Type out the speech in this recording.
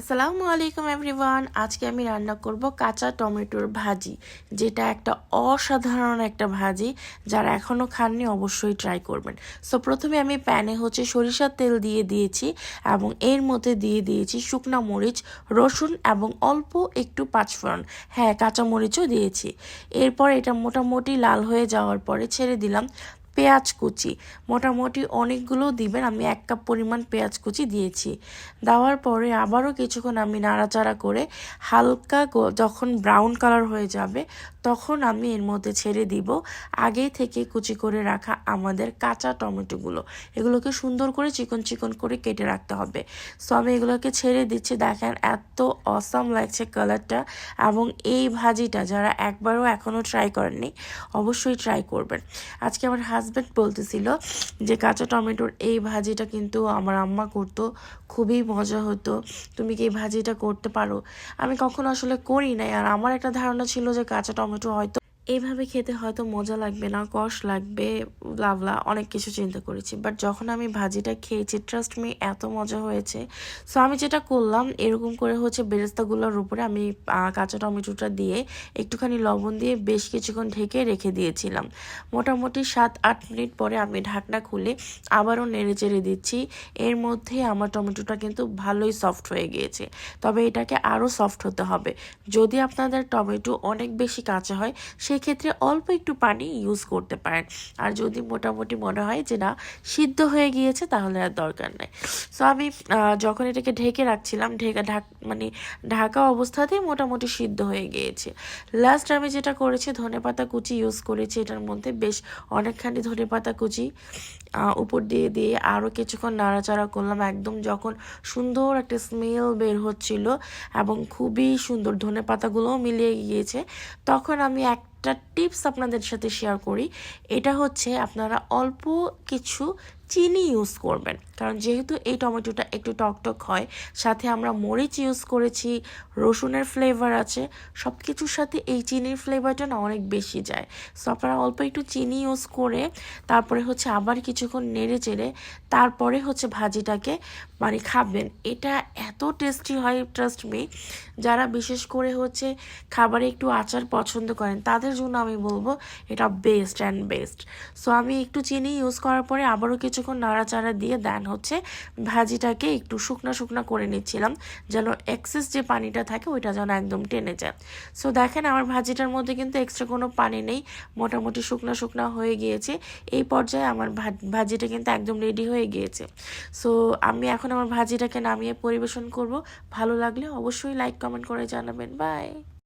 আসসালামু আলাইকুম এভরিওয়ান। আজকে আমি রান্না করব কাঁচা টমেটোর ভাজি, যেটা একটা অসাধারণ একটা ভাজি। যারা এখনও খাননি, অবশ্যই ট্রাই করবেন। সো প্রথমে আমি প্যানে হচ্ছে সরিষার তেল দিয়ে দিয়েছি এবং এর মধ্যে দিয়ে দিয়েছি শুকনা মরিচ, রসুন এবং অল্প একটু পাঁচফোড়ন। হ্যাঁ কাঁচা মরিচও দিয়েছি। এরপর এটা মোটামুটি লাল হয়ে যাওয়ার পরে ছেড়ে দিলাম। পেঁয়াজ কুচি। মোটামুটি অনেকগুলো দিবেন, আমি এক কাপ পরিমাণ পেঁয়াজ কুচি দিয়েছি। দেওয়ার পরে আবারও কিছুক্ষণ আমি নাড়াচাড়া করে হালকা যখন ব্রাউন কালার হয়ে যাবে, তখন আমি এর মধ্যে ছেড়ে দিব। আগে থেকে কুচি করে রাখা আমাদের কাঁচা টমেটোগুলো। এগুলোকে সুন্দর করে চিকন চিকন করে কেটে রাখতে হবে। সো আমি এগুলোকে ছেড়ে দিচ্ছি। দেখেন এত অসাম লাগছে কালারটা এবং এই ভাজিটা যারা একবারও এখনও ট্রাই করেননি, অবশ্যই ট্রাই করবেন। আজকে আমার হাজব্যান্ড বলতেছিল যে কাঁচা টমেটোর এই ভাজিটা কিন্তু আমার আম্মা করতো, খুবই মজা হতো। তুমি কি এই ভাজিটা করতে পারো? আমি কখনো আসলে করি নাই। আর আমার একটা ধারণা ছিল যে কাঁচা টমেটো হয়তো এইভাবে খেতে হয়তো মজা লাগবে না, কষ লাগবে লাভলা অনেক কিছু চিন্তা করেছি। বাট যখন আমি ভাজিটা খেয়েছি ট্রাস্ট মি এত মজা হয়েছে। সো আমি যেটা করলাম, এরকম করে হচ্ছে বেরেস্তাগুলোর উপরে আমি কাঁচা টমেটোটা দিয়ে একটুখানি লবণ দিয়ে বেশ কিছুক্ষণ ঢেকে রেখে দিয়েছিলাম। মোটামুটি সাত, আট মিনিট পরে আমি ঢাকনা খুলে আবারও নেড়ে চেড়ে দিচ্ছি। এর মধ্যে আমার টমেটোটা কিন্তু ভালোই সফট হয়ে গিয়েছে। তবে এটাকে আরও সফট হতে হবে। যদি আপনাদের টমেটো অনেক বেশি কাঁচা হয় সেক্ষেত্রে অল্প একটু পানি ইউজ করতে পারেন। আর যদি মোটামুটি মনে হয় যে না, সিদ্ধ হয়ে গিয়েছে, তাহলে আর দরকার নেই। সো আমি যখন এটাকে ঢেকে রাখছিলাম, ঢেকে ঢাক মানে ঢাকা অবস্থাতেই মোটামুটি সিদ্ধ হয়ে গিয়েছে। লাস্ট আমি যেটা করেছি ধনেপাতা কুচি ইউজ করেছি। এটার মধ্যে বেশ অনেকখানি ধনেপাতা কুচি উপর দিয়ে দিয়ে আরও কিছুক্ষণ নাড়াচাড়া করলাম। একদম যখন সুন্দর একটা স্মেল বের হচ্ছিল এবং খুবই সুন্দর ধনে পাতাগুলোও মিলিয়ে গিয়েছে, তখন আমি একটা টিপস আপনাদের সাথে শেয়ার করি। এটা হচ্ছে আপনারা অল্প কিছু চিনি ইউজ করবেন। কারণ যেহেতু এই টমেটোটা একটু টকটক হয়, সাথে আমরা মরিচ ইউজ করেছি, রসুনের ফ্লেভার আছে সব কিছুর সাথে এই চিনির ফ্লেভারটা না অনেক বেশি যায়। সো আপনারা অল্প একটু চিনি ইউজ করে, তারপরে হচ্ছে আবার কিছুক্ষণ নেড়ে চেড়ে, তারপরে হচ্ছে ভাজিটাকে মানে খাবেন। এটা এত টেস্টি হয় ট্রাস্ট মি যারা বিশেষ করে হচ্ছে খাবারে একটু আচার পছন্দ করেন, তাদের জন্য আমি বলব এটা বেস্ট অ্যান্ড বেস্ট সো আমি একটু চিনি ইউজ করার পরে আবারও কিছুক্ষণ নাড়াচাড়া দিয়ে দেন হচ্ছে ভাজিটাকে একটু শুকনো শুকনো করে নিচ্ছিলাম, যেন এক্সেস যে পানিটা থাকে ওইটা যেন একদম টেনে যায়। সো দেখেন আমার ভাজিটার মধ্যে কিন্তু এক্সট্রা কোনো পানি নেই, মোটামুটি শুকনো শুকনো হয়ে গিয়েছে। এই পর্যায়ে আমার ভাজিটা কিন্তু একদম রেডি হয়ে গিয়েছে। সো আমি এখন আমার ভাজিটাকে নামিয়ে পরিবেশন করব। ভালো লাগলে অবশ্যই লাইক কমেন্ট করে জানাবেন। বাই